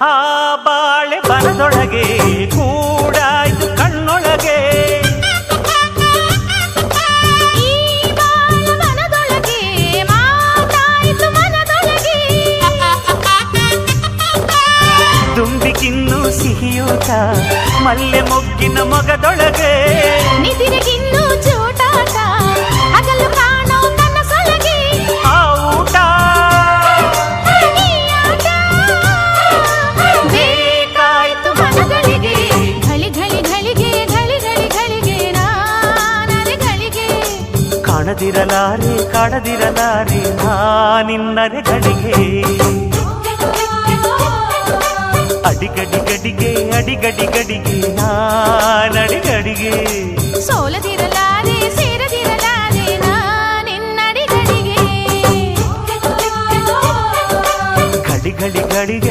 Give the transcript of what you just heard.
ಆ ಬಾಳೆ ಬನದೊಳಗೆ ಕೂಡಾಯ್ತು ಕಣ್ಣೊಳಗೆ. ದುಂಬಿಗಿನ್ನು ಸಿಹಿಯೂಟ ಮಲ್ಲೆ ಮೊಗ್ಗಿನ ಮೊಗದೊಳಗೆ. ಕಾಣದಿರಲಾರೆ ಕಾಣದಿರಲಾರೆ ನಾನಿನ್ನರೆ ಗಡಿಗೆ ಅಡಿಗಡಿ ಗಡಿಗೆ ಅಡಿಗಡಿ ಗಡಿಗೆ ನಾನಡಿಗಡಿಗೆ ಸೋಲದಿರಲಾರೆ ಸೇರದಿರಲಾರೆ ನಾನಿನ್ನಡಿ ಘಳಿಗೆ ಗಡಿ ಗಡಿ ಗಡಿಗೆ